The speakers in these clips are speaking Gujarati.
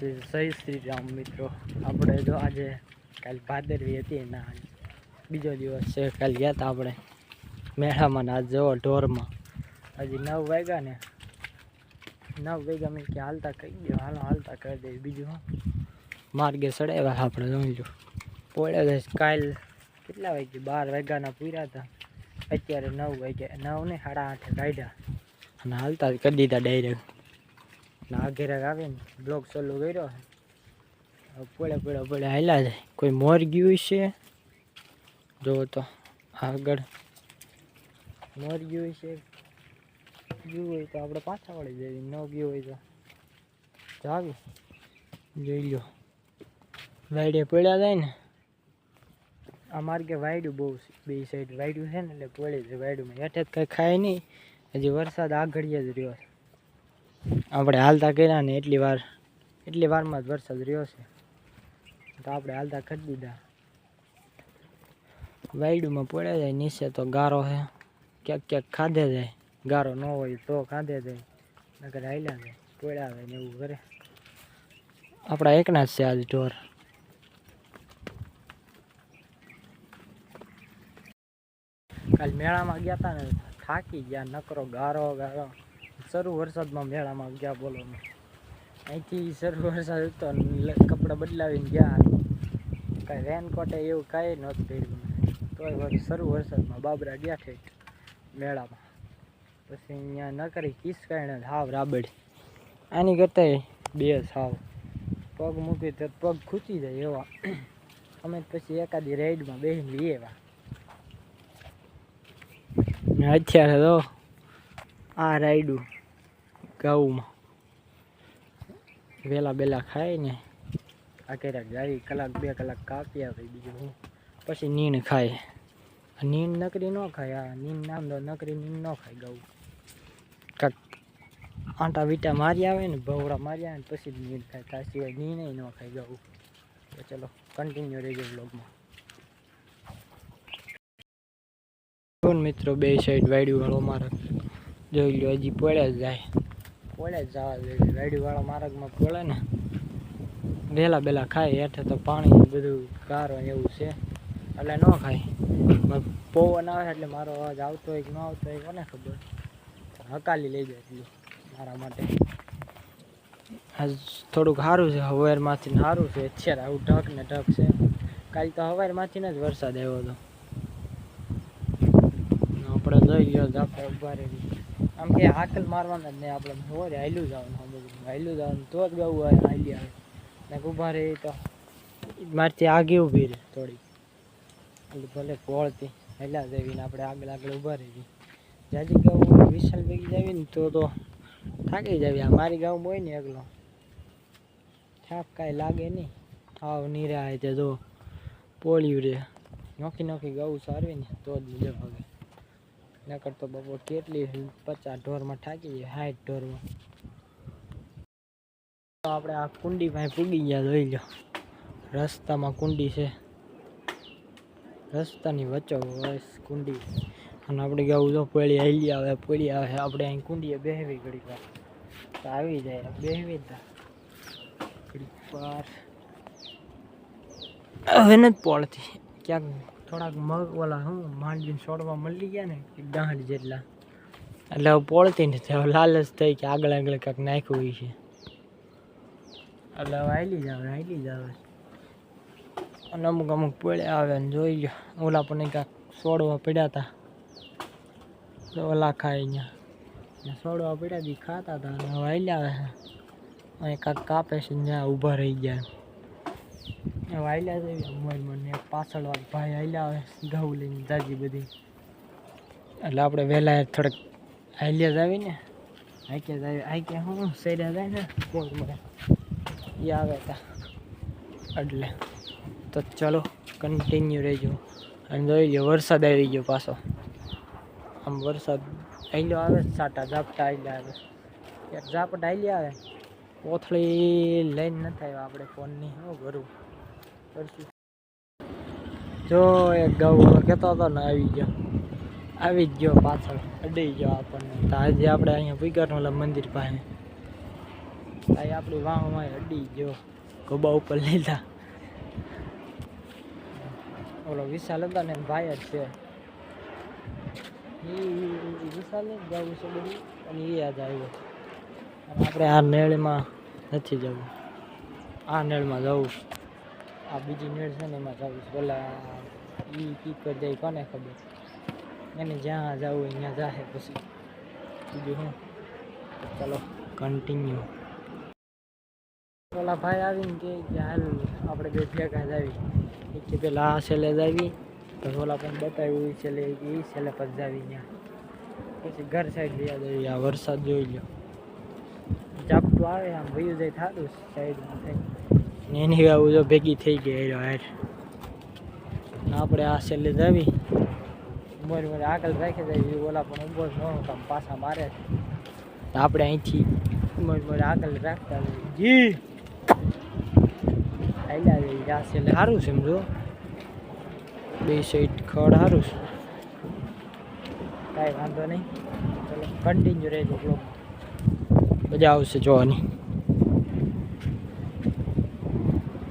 જય શ્રી રામ મિત્રો. આપણે જો આજે કાલ ભાદરવી હતી ના બીજો દિવસ છે, કાલ ગયા હતા આપણે મેળામાં ને આજ જવો ઢોરમાં. હજી નવ વાગ્યા ને. નવ વાગ્યા મેં કે હાલતા કહી દો હાલો હાલતા કરી દે બીજું માર્ગે ચડાવ્યા આપણે, જોઈ લો પોળે કાલ કેટલા વાગ્યા? બાર વાગ્યાના પૂર્યા હતા અત્યારે નવ વાગ્યા, નવ ને સાડા આઠે કાઢ્યા. અને હાલતા કરી દીધા ડાયરેક્ટ ના ઘેરાક આવે ને બ્લોક ચાલુ કર્યો પડે પડે પડે હાલ્યા જાય. કોઈ મોર ગયું છે જોવો તો, આગળ. મોર ગયું છે ગયું હોય તો આપણે પાછા વળી જઈએ. ન ગયું હોય તો. જાવી. જોઈ લો વાયડે પડ્યા જાય ને. આ માર્ગે વાયડું બહુ બે સાઈડ વાયડું છે ને, એટલે પડે જાય વાયડુંમાં હેઠે જ કંઈ ખાય નહીં. હજી વરસાદ આગળ જ રહ્યો છે. આપણે હાલતા કર્યા ને એટલી વાર, એટલી વારમાં જ વરસાદ રહ્યો છે. તો આપણે હાલતા કરી દીધા. વાયડુમાં પડ્યા જાય, નીચે તો ગારો છે ક્યાંક ક્યાંક ખાધે જાય. ગારો ન હોય તો ખાધે જાય. નગર હાલ્યા જાય, પડ્યા જાય ને એવું કરે. આપણા એકના જ છે આજ ઢોર. કાલ મેળામાં ગયા હતા ને થાકી ગયા, નકરો ગારો ગારો. શરૂ વરસાદમાં મેળામાં ગયા બોલો અહીંથી શરૂ વરસાદ હતો કપડાં બદલાવીને ગયા. કાંઈ રેનકોટે એવું કાંઈ નહોતું પહેર્યું તોય શરૂ વરસાદમાં બાબરા ગયા ઠેઠ મેળામાં. પછી અહીંયા ન કરી કિસકાઈને હાવ રાબડી. આની કરતાં બે સાવ પગ મૂકી તો પગ ખૂચી જાય એવા. અમે પછી એકાદી રાઈડમાં બેસીને લઈએ એવા અત્યારે તો આ રાયડું ઘઉંમાં વેલા બેલા ખાય ને. આ ક્યારેક ગાડી કલાક બે કલાક કાપી આવે બીજું હું. પછી નીણ ખાય. નીણ નકરી ન ખાય, આ નીણ નામ તો નકરી નીણ ન ખાય ઘઉં કાંક આંટા વીટા મારી આવે ને, ભવડા મારી આવે ને, પછી જ નીણ ખાય. ત્યાં સિવાય નીણ ન ખાય ઘઉં તો ચલો કન્ટિન્યુ રહેજો બ્લોગમાં મિત્રો, બે સાઈડ વાયડી વાળો માર્ગ જોઈ લો હજી પડે જ જાય. પડે જ જવા દે વાયડી માર્ગમાં પડે ને. વહેલા બેલા ખાય હેઠે તો પાણી બધું ગારો એવું છે. એટલે ન ખાય. પવન આવે એટલે મારો અવાજ આવતો હોય કે ન આવતો હોય કોને ખબર? હકાલી લઈ જાય એટલું મારા માટે. આજ થોડુંક સારું છે, હવારમાંથી સારું છે. અત્યારે આવું ઢક ને ઢક છે. કાલ તો હવારમાંથી જ વરસાદ આવ્યો હતો. આપણે જોઈ તો આપણે ઊભા રહી આમ કે હાકલ મારવાના જ નહીં આપણે હોય હાલ્યું જવાનું આ બધું હાલ્યું જવાનું તો જ ગવું હોય હાલી આવે ને ઊભા રહી તો. મારથી આગે ઊભી રહે થોડી એટલે ભલે પોળતી હેલા દેવીને આપણે આગળ આગળ ઊભા રહી જાજી ગાઉં વિશાલ ભેગી જાવી ને તો તો થાકી જાવી આ મારી ગાઉં હોય ને એકલો. થાક કાંઈ લાગે નહીં. હાવ નીરા તે જો, પોળ્યું રે નોખી નોખી ગાઉં સારવી ને તો જ મજા આવે. નકર તો બપોર કેટલી પચાસ ઢોરમાં થાકી જાય સાઠ ઢોરમાં. તો આપણે આ કુંડી પાસે પૂગી ગયા, જોઈ લો રસ્તામાં કુંડી છે. રસ્તાની વચ્ચો વસ કુંડી. અને આપણે ગાવું જો પડી હાલી આવે પડી આવે. આપણે અહીં કુંડીએ બેહવી ઘડી વાર. તો આવી જાય બેહવી. વાર. હવે નથી પડતી ક્યાંક થોડાક મગ ઓલા હું માંડીને છોડવા મળી ગયા ને ગાંઠ જેટલા. એટલે હવે પોળતી નથી હવે લાલચ થઈ કે આગળ આગળ કાંઈક નાખ્યું હોય છે. એટલે હવે આવે હાઇલી જ આવે. અને અમુક અમુક પડ્યા આવે ને જોઈ ગયો ઓલા પણ કાંઈક છોડવા પડ્યા હતા ઓલા ખાય અહીંયા. છોડવા પડ્યા હતી ખાતા હતા અને હવે આવેલા આવે. અહીં કાંઈક કાપે છે ને ત્યાં ઊભા રહી ગયા. હાલ્યા જઈએ અમર મને પાછળ વાળા ભાઈ હાલ્યા આવે ઘઉં લઈને જાજી બધી. એટલે આપણે વહેલા થોડાક હાલ્યા જ આવી ને હાઈકે જ આવી હાઈકે હું સૈર્યા જાય ને કોણ મળે એ આવે તા. એટલે તો ચલો કન્ટિન્યુ રહેજો. અને જોઈ લો વરસાદ આવી ગયો પાછો. આમ વરસાદ આઈલો આવે, સાટા ઝાપટા આઈલા આવે. યાર ઝાપટ આઈલી આવે. કોથળી લઈને નથી આવ્યા આપણે ફોનની શું કરશું જો એક ગૌ કહેતો હતો ને આવી ગયો. આવી જ ગયો પાછળ, અડી ગયો આપણને. તો આજે આપણે અહીંયા ભૂગારનું મંદિર પાસે. આ આપણી વાહમાં અડી ગયો, ગોબા ઉપર લીધા. ઓલો વિશાલ હતા ને, ભાઈ જ છે. વિશાલ જ જવું છે બધું, અને એ યાદ આવ્યો. આપણે આ નેળમાં નથી જવું. આ નેળમાં જવું. આ બીજી નેળ છે ને એમાં જવું છે. ઓલા ઈ કી કરી જાય કોને ખબર? એને જ્યાં જવું હોય ત્યાં જાહે પછી. બીજું શું? ચલો કન્ટિન્યુ ઓલા ભાઈ આવીને કહે કે હાલ આપણે બે ભેગા જ આવી. એ કે પેલા આ છેલ્લે જ આવી. તો ઓલા પણ બતાવ્યું એ છેલ્લે એ છેલ્લે પછી જ આવી ત્યાં. પછી ઘર સાઈડ લઈ આવી. આ વરસાદ જોઈ લો ઝાપટું આવે આમ વયું જાય થાતું સાઈડમાં થઈ ને એની આવું જો ભેગી થઈ ગઈ એરો હેઠ ને આપણે આ છેલ્લે જ આવી મોર મોર આગળ રાખી જાય ઓલા પણ ઊભો જ ન કામ પાછા મારે. છે તો આપણે અહીંથી મોર મોર આગળ રાખતા જઈએ. જી. આયલા જઈએ. આ છેલ્લે સારું છે એમ જો. બે સાઈડ ખડ સારું છે. કાંઈ વાંધો નહીં. ચલો કન્ટિન્યુ રહેજો બ્લોગ મજા આવશે જોવાની.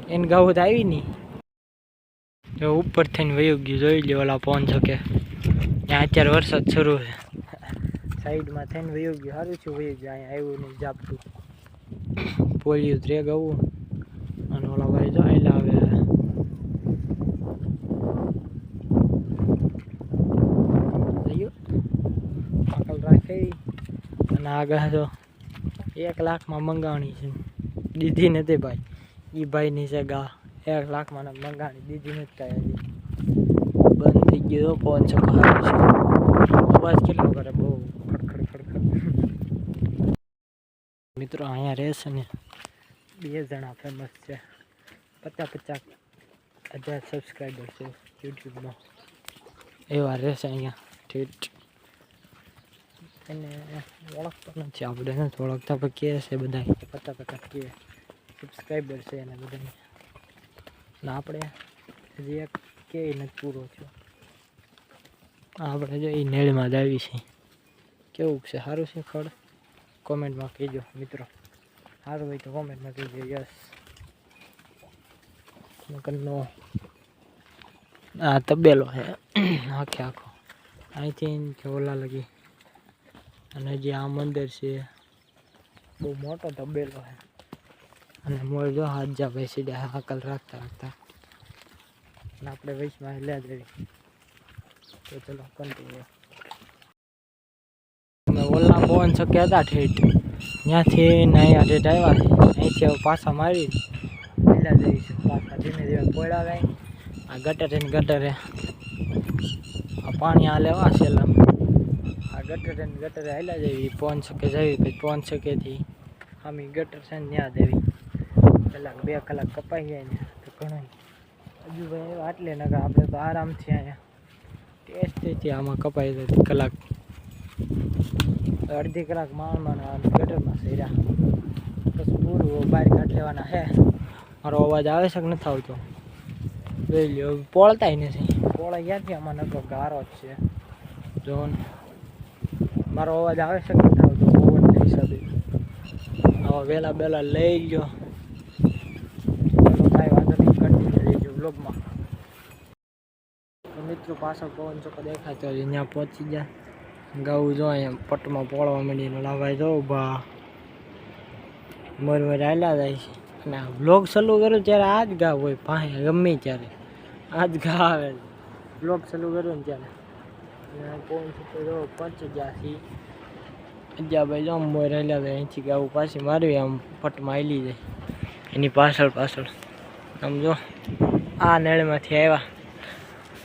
એને ગાઉ તો આવી નહીં જો ઉપર થઈને વયું ગયું, જોઈ લે ઓલા પહોંચ શકે ત્યાં અત્યારે વરસાદ શરૂ છે. સાઈડમાં થઈને વયું ગયું, સારું છે વયું ગયું, અહીંયા આવ્યું નહીં જાપતું. પોલ્યું ત્રે ગવું અને ઓલા ભાઈ જો આયલા આવે. આગળ રાખી. અને આગળ તો એક લાખમાં મંગાવણી છે. દીધી નથી ભાઈ. એ ભાઈની છે ગા એક લાખમાં મંગાણી દીધી નથી કાંઈ હજી. બંધ થઈ ગયો ફોન છે અવાજ કેટલો કરે? બહુ ખડખડ ખડખડ. મિત્રો અહીંયા રહેશે ને, બે જણા ફેમસ છે. પચાસ પચાસ હજાર સબસ્ક્રાઈબર છે યુટ્યુબમાં. એવા રહેશે અહીંયા ઠીક એને ઓળખતો નથી આપણે નથી ઓળખતા પણ કહે છે બધા પતા પચાસ કે. સબસ્ક્રાઈબર છે એને બધાને. ને આપણે હજી એક કે નથી પૂરો થયો આપણે જો એ નેળમાં જ આવી છે. કેવું છે? સારું છે ખડ કોમેન્ટમાં કહેજો, મિત્રો. સારું હોય તો કોમેન્ટમાં કહેજો, યસ. નો આ તબેલો છે. આખે આખો. અહીંથી કે ઓલા લગી. અને જે આ મંદિર છે. બહુ મોટો તબેલો છે. અને મોર જો હાથ જા ભાઈ દે હાકલ રાખતા રાખતા. અને આપણે વૈશમાં લે જવી તો ચલો કન્ટિન્યુ અમે ઓલા પવન શક્ય હતા ઠેઠ. ત્યાંથી નહીં ઠેઠ આવ્યા. અહીંથી પાછા મારી પેલા જઈશું પાછા ધીમે ધીમે પોળા ગાય. આ ગટરે ને ગટરે આ પાણી આ લેવા છેલ્લા. આ ગટરે ને ગટરે હાલ્યા જવી પવન શકે જવી પછી પવન શકેથી આમી ગટર છે ત્યાં દેવી કલાક, બે કલાક કપાઈ જાય ને, તો ઘણું. હજુ ભાઈ આટલે નગર આપણે તો આરામથી અહીંયા ટેસ્ટથી આમાં કપાઈ જાય કલાક. અડધી કલાક માણમાં ગટરમાં સર્યા પછી પૂરું બહાર કાઢ લેવાના હે મારો અવાજ આવે છે કે નથી આવતો? જોઈ લ્યો પોળતાય નથી. પોળા ક્યાંથી? આમાં નગર ગારો જ છે. જો મારો અવાજ આવે છે કે નથી આવતો? પવનના હિસાબે. હવે વહેલા બેલા લઈ ગયો ચલો કાંઈ વાંધો નહીં કન્ટિન્યુ રહેજો બ્લોગમાં મિત્રો પાછળ પવન ચોખ્ખો દેખાતો હોય ત્યાં પહોંચી ગયા. ગાવું જો અહીંયા પટમાં પોળવા માંડીને લાવાય જો ઊભા. મર મર હાલ્યા જાય છે. અને બ્લોગ ચાલુ કરું ત્યારે આ જ ગા હોય પાસે ગમે ત્યારે. આ જ ગા આવે બ્લોગ ચાલુ કરું ને ત્યારે. પવન ચોખ્ખો જો પહોંચી ગયા છીએ. અજ્જાભાઈ જો મોર હાલ્યા જાય, અહીંથી ગાવું પાછી મારવી, આમ પટમાં આવેલી જાય. એની પાછળ પાછળ. આમ જો. આ નળમાંથી આવ્યા.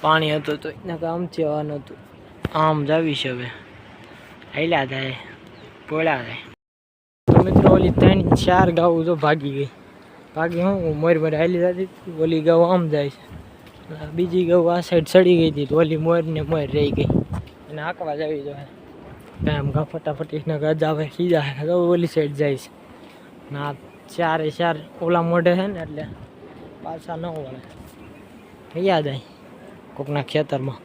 પાણી હતું તો એના આમથી આવવાનું હતું. આમ જાવી છે હવે. હાલ્યા જાય. પોળ્યા જાય. તો મિત્રો ઓલી ત્રણ ચાર ગાઉ જો ભાગી ગઈ. ભાગી હું મોર મોર હાલી જતી હતી. ઓલી ગાઉ આમ જાય છે. અને બીજી ગાઉ આ સાઈડ ચડી ગઈ હતી તો ઓલી મોર ને મોર રહી ગઈ. અને હાંકવા જાવી જોઈએ એમ ગા ફટાફટી ને ગજ આવે ખીજા તો ઓલી સાઈડ જાય છે. ના ચારે ચાર ઓલા મોઢે છે ને એટલે પાછા ન વળે. યાદ આવી કોકના ખેતરમાં.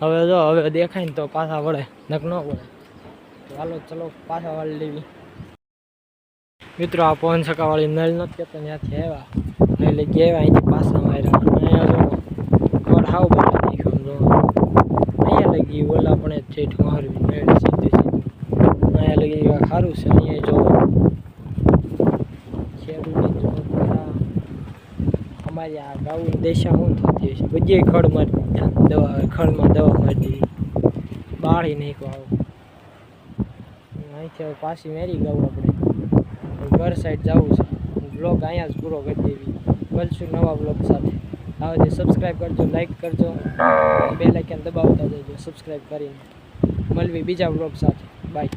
હવે જો, હવે દેખાય ને તો પાછા વળે. નક ન વળે. ચાલો ચલો, પાછા વાળી લેવી. મિત્રો, આ પવન સકાવાળી નળ નથી કહેતો ત્યાંથી આવ્યા. એટલે ગયા, અહીંથી પાછા માર્યા. અહીંયા જો જો. અહીંયા લગી ઓલા પણ જ છે ઠુહારવી નળ સીધી સીધી. અહીંયા લગી સારું છે, અહીંયા જો ખેડૂત જો બધા અમારી આ ગાઉની દશા શું થતી હશે બધી ખડ મારી દવા ખડમાં દવા મારી દીધી બાળી નાખ્યો આવો. અહીંથી હવે પાછી મેરી ગાઉં આપણે. ઘર સાઈડ જવું છે. બ્લોગ અહીંયા જ પૂરો કરી દેવી. મળશું નવા બ્લોગ સાથે. આવે સબસ્ક્રાઈબ કરજો લાઈક કરજો. બે લાઇકન દબાવતા જજો સબસ્ક્રાઈબ કરીને. મળવી બીજા બ્લોગ સાથે. બાય